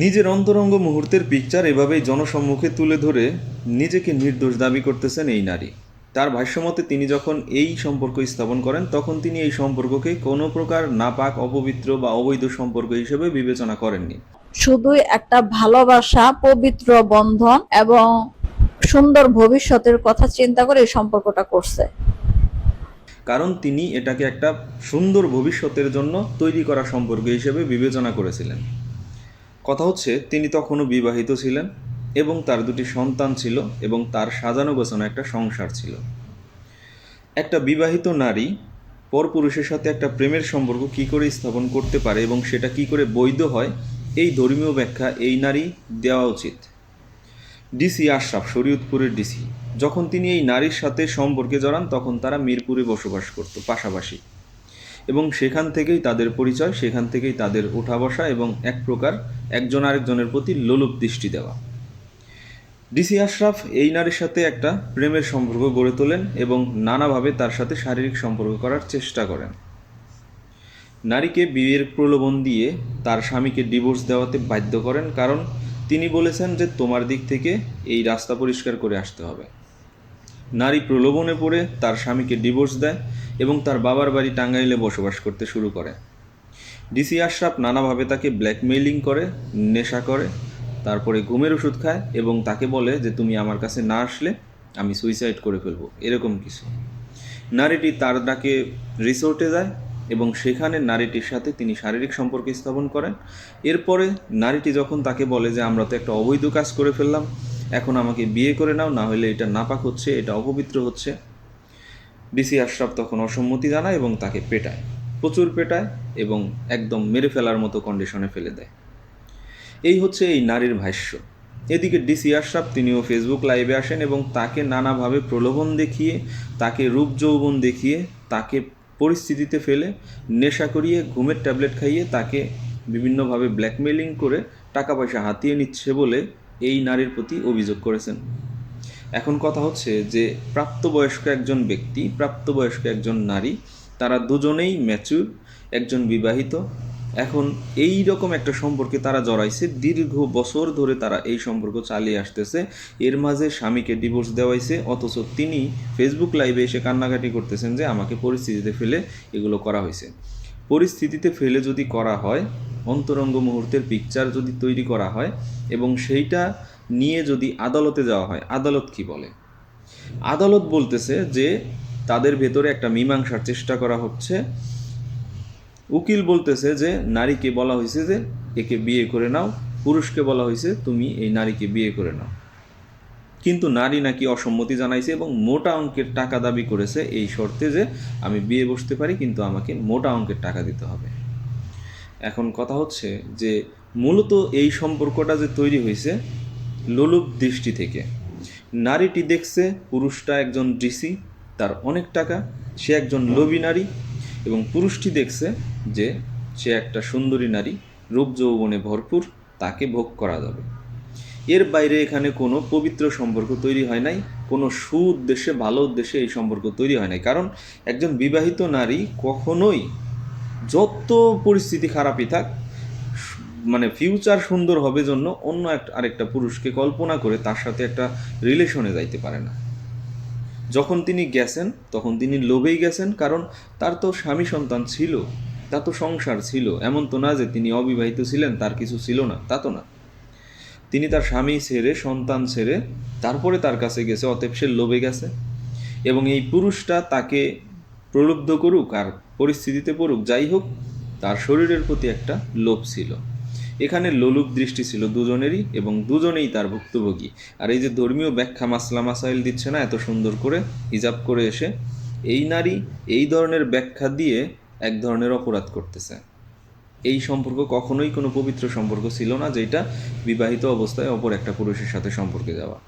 নিজের অন্তরঙ্গ মুহূর্তের পিকচার এভাবেই জনসম্মুখে তুলে ধরে নিজেকে নির্দোষ দাবি করতেছেন এই নারী। তার ভাষ্যমতে তিনি যখন এই সম্পর্ক স্থাপন করেন তখন তিনি এই সম্পর্ককে কোনো প্রকার নাপাক অপবিত্র বা অবৈধ সম্পর্ক হিসেবে বিবেচনা করেননি। শুধুই একটা ভালোবাসা পবিত্র বন্ধন এবং সুন্দর ভবিষ্যতের কথা চিন্তা করে এই সম্পর্কটা করছে। কারণ তিনি এটাকে একটা সুন্দর ভবিষ্যতের জন্য তৈরি করা সম্পর্ক হিসেবে বিবেচনা করেছিলেন। কথা হচ্ছে, তিনি তখনও বিবাহিত ছিলেন এবং তার দুটি সন্তান ছিল এবং তার সাজানো গোছানো একটা সংসার ছিল। একটা বিবাহিত নারী পরপুরুষের সাথে একটা প্রেমের সম্পর্ক কি করে স্থাপন করতে পারে এবং সেটা কি করে বৈধ হয়, এই ধর্মীয় ব্যাখ্যা এই নারী দেওয়া উচিত। ডিসি আশরাফ, শরীয়তপুরের ডিসি। যখন তিনি এই নারীর সাথে সম্পর্কে জড়ান, তখন তারা মিরপুরে বসবাস করত, পাশাপাশি। এবং সেখান থেকেই তাদের পরিচয়, সেখান থেকেই তাদের ওঠা বসা এবং এক প্রকার একজন আরেকজনের প্রতি লোলুপ দৃষ্টি দেওয়া। ডিসি আশরাফ এই নারীর সাথে একটা প্রেমের সম্পর্ক গড়ে তোলেন এবং নানাভাবে তার সাথে শারীরিক সম্পর্ক করার চেষ্টা করেন। নারীকে বিয়ের প্রলোভন দিয়ে তার স্বামীকে ডিভোর্স দেওয়াতে বাধ্য করেন কারণ তিনি বলেছেন যে তোমার দিক থেকে এই রাস্তা পরিষ্কার করে আসতে হবে। নারী প্রলোভনে পড়ে তার স্বামীকে ডিভোর্স দেয় এবং তার বাবার বাড়ি টাঙ্গাইলে বসবাস করতে শুরু করে। ডিসি আশরাফ নানাভাবে তাকে ব্ল্যাকমেইলিং করে, নেশা করে, তারপরে ঘুমের ওষুধ খায় এবং তাকে বলে যে, তুমি আমার কাছে না আসলে আমি সুইসাইড করে ফেলব। এরকম কিছু। নারীটি তার ডাকে রিসোর্টে যায় এবং সেখানে নারীটির সাথে তিনি শারীরিক সম্পর্ক স্থাপন করেন। এরপরে নারীটি যখন তাকে বলে যে, আমরা তো একটা অবৈধ কাজ করে ফেললাম, এখন আমাকে বিয়ে করে নাও, না হলে এটা নাপাক হচ্ছে, এটা অপবিত্র হচ্ছে ডিসি আশরাফ তখন অসম্মতি জানায় এবং তাকে পেটায়, প্রচুর পেটায় এবং একদম মেরে ফেলার মতো কন্ডিশনে ফেলে দেয়। এই হচ্ছে এই নারীর ভাষ্য। এদিকে ডিসি আশরাফ তিনিও ফেসবুক লাইভে আসেন এবং তাকে নানাভাবে প্রলোভন দেখিয়ে, তাকে রূপ যৌবন দেখিয়ে, তাকে পরিস্থিতিতে ফেলে, নেশা করিয়ে, ঘুমের ট্যাবলেট খাইয়ে, তাকে বিভিন্নভাবে ব্ল্যাকমেলিং করে টাকা পয়সা হাতিয়ে নিচ্ছে বলে এই নারীর প্রতি অভিযোগ করেছেন। এখন কথা হচ্ছে যে প্রাপ্তবয়স্ক একজন ব্যক্তি, প্রাপ্তবয়স্ক একজন নারী, তারা দুজনেই ম্যাচুর একজন বিবাহিত। এখন এই রকম একটা সম্পর্কে তারা জড়াইছে, দীর্ঘ বছর ধরে তারা এই সম্পর্ক চালিয়ে আসতেছে। এর মাঝে স্বামীকে ডিভোর্স দেওয়াইছে, অথচ তিনি ফেসবুক লাইভে এসে কান্নাকাটি করতেছেন যে আমাকে পরিস্থিতিতে ফেলে এগুলো করা হয়েছে। পরিস্থিতিতে ফেলে যদি করা হয়, অন্তরঙ্গ মুহূর্তের পিকচার যদি তৈরি করা হয়, এবং সেইটা নিয়ে যদি আদালতে যাওয়া হয়, আদালত কি বলে? আদালত বলতেছে যে তাদের ভেতরে একটা মীমাংসার চেষ্টা করা হচ্ছে। উকিল বলতেছে যে, নারীকে বলা হয়েছে যে, একে বিয়ে করে নাও, পুরুষকে বলা হয়েছে, তুমি এই নারীকে বিয়ে করে নাও। কিন্তু নারী নাকি অসম্মতি জানাইছে এবং মোটা অঙ্কের টাকা দাবি করেছে এই শর্তে যে, আমি বিয়ে বসতে পারি, কিন্তু আমাকে মোটা অঙ্কের টাকা দিতে হবে। এখন কথা হচ্ছে যে, মূলত এই সম্পর্কটা যে তৈরি হয়েছে লোলুপ দৃষ্টি থেকে। নারীটি দেখছে পুরুষটা একজন ডিসি, তার অনেক টাকা, সে একজন লোভী নারী এবং পুরুষটি দেখছে যে সে একটা সুন্দরী নারী, রূপ যৌবনে ভরপুর, তাকে ভোগ করা যাবে। এর বাইরে এখানে কোনো পবিত্র সম্পর্ক তৈরি হয় নাই, কোনো সু উদ্দেশ্যে ভালো উদ্দেশ্যে এই সম্পর্ক তৈরি হয় নাই। কারণ একজন বিবাহিত নারী কখনোই যত পরিস্থিতি খারাপই থাক মানে ফিউচার সুন্দর হবে জন্য অন্য একটা, আরেকটা পুরুষকে কল্পনা করে তার সাথে একটা রিলেশনে যাইতে পারে না। যখন তিনি গেছেন, তখন তিনি লোভেই গেছেন, কারণ তার তো স্বামী সন্তান ছিল তার তো সংসার ছিল, এমন তো না যে তিনি অবিবাহিত ছিলেন, তার কিছু ছিল না, তা তো না। তিনি তার স্বামী ছেড়ে, সন্তান ছেড়ে তারপরে তার কাছে গেছে, অতএব সে লোভে গেছে। এবং এই পুরুষটা তাকে প্রলুব্ধ করুক আর পরিস্থিতিতে পড়ুক, যাই হোক, তার শরীরের প্রতি একটা লোভ ছিল। এখানে লোলুপ দৃষ্টি ছিল দুজনেরই এবং দুজনেই তার ভুক্তভোগী। আর এই যে ধর্মীয় ব্যাখ্যা মাসলা মাসাইল দিচ্ছে না, এত সুন্দর করে হিজাব করে এসে, এই নারী এই ধরনের ব্যাখ্যা দিয়ে এক ধরনের অপরাধ করতেছে। এই সম্পর্ক কখনোই কোনো পবিত্র সম্পর্ক ছিল না, যেটা বিবাহিত অবস্থায় অপর একটা পুরুষের সাথে সম্পর্কে যাওয়া।